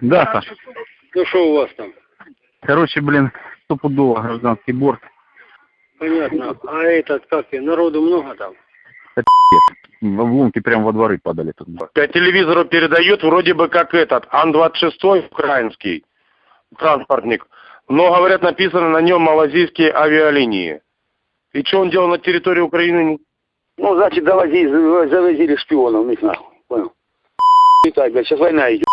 Да, Саш. Ну что у вас там? Короче, блин, стопудово гражданский борт. Понятно. А этот, как и, народу много там? В обломки прям во дворы падали тут. По телевизору передают вроде бы как этот, Ан-26 украинский транспортник. Но, говорят, написано на нем малазийские авиалинии. И что он делал на территории Украины? Ну, значит, завозили, завозили шпионов, них нахуй. Понял? И так, блядь, сейчас война идет.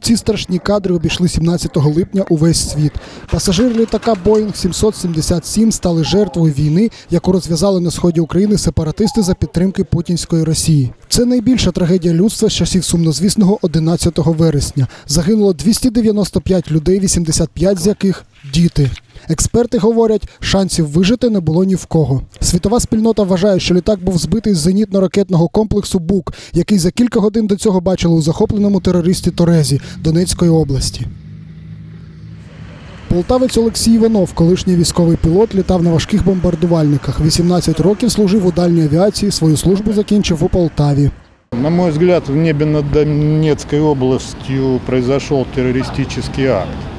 Ці страшні кадри обійшли 17 липня увесь світ. Пасажири літака Боїнг 777 стали жертвою війни, яку розв'язали на сході України сепаратисти за підтримки путінської Росії. Це найбільша трагедія людства з часів сумнозвісного 11 вересня. Загинуло 295 людей, 85 з яких діти. Експерти говорять, шансів вижити не було ні в кого. Світова спільнота вважає, що літак був збитий з зенітно-ракетного комплексу БУК, який за кілька годин до цього бачили у захопленому терористі Торезі Донецької області. Полтавець Олексій Іванов, колишній військовий пілот, літав на важких бомбардувальниках. 18 років служив у дальній авіації. Свою службу закінчив у Полтаві. На мой взгляд, в небе над Донецкой областью произошел террористический акт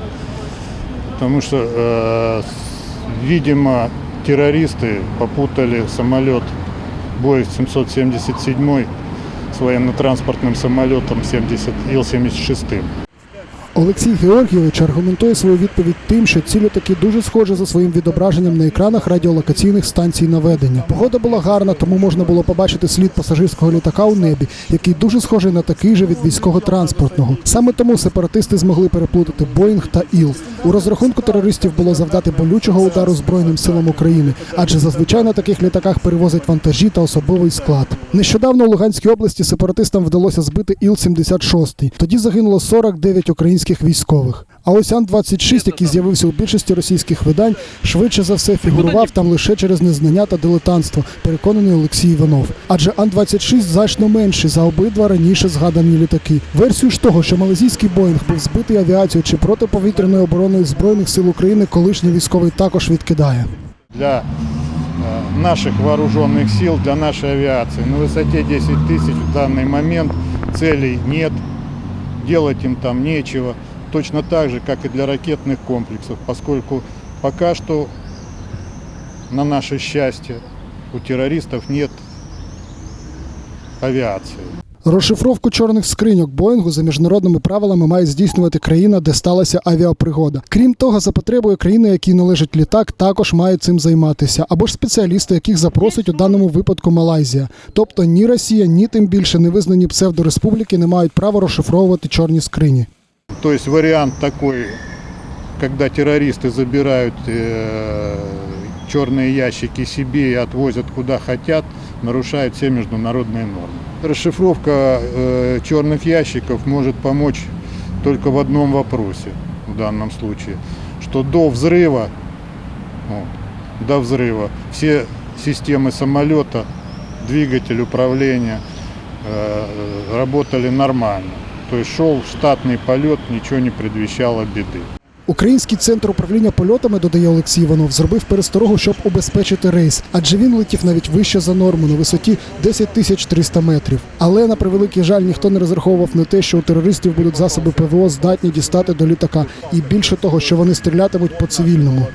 Потому что, э, видимо, террористы попутали самолет Боинг 777 с военно-транспортным самолетом 70 Ил-76. Олексій Георгійович аргументує свою відповідь тим, що ці літаки дуже схожі за своїм відображенням на екранах радіолокаційних станцій наведення. Погода була гарна, тому можна було побачити слід пасажирського літака у небі, який дуже схожий на такий же від військово-транспортного. Саме тому сепаратисти змогли переплутати Боїнг та Іл. У розрахунку терористів було завдати болючого удару Збройним силам України, адже зазвичай на таких літаках перевозять вантажі та особовий склад. Нещодавно у Луганській області сепаратистам вдалося збити Іл-76. Тоді загинуло 49 українських військових. А ось Ан-26, який з'явився у більшості російських видань, швидше за все фігурував там лише через незнання та дилетантство, переконаний Олексій Іванов. Адже Ан-26 значно менший за обидва раніше згадані літаки. Версію ж того, що малазійський Боїнг був збитий авіацією чи протиповітряною обороною збройних сил України, колишній військовий також відкидає. Для э, наших вооруженных сил, для нашей авиации на высоте 10 тысяч в данный момент целей нет, Делать им там нечего. Точно так же, как и для ракетных комплексов, поскольку пока что, на наше счастье, у террористов нет авиации. Розшифровку чорних скриньок Боїнгу за міжнародними правилами має здійснювати країна, де сталася авіапригода. Крім того, за потребою країни, якій належить літак, також має цим займатися, або ж спеціалісти, яких запросить у даному випадку Малайзія. Тобто ні Росія, ні тим більше невизнані псевдореспубліки не мають права розшифровувати чорні скрині. То есть вариант такой, когда террористы забирают э, черные ящики себе и отвозят куда хотят, нарушает все международные нормы. Расшифровка э, черных ящиков может помочь только в одном вопросе в данном случае, что до взрыва, вот, до взрыва все системы самолета, двигатель управления э, работали нормально. То есть шел штатный полет, ничего не предвещало беды. Український центр управління польотами, додає Олексій Іванов, зробив пересторогу, щоб убезпечити рейс, адже він летів навіть вище за норму на висоті 10 тисяч 300 метрів. Але на превеликий жаль, ніхто не розраховував на те, що у терористів будуть засоби ПВО здатні дістати до літака, і більше того, що вони стрілятимуть по цивільному.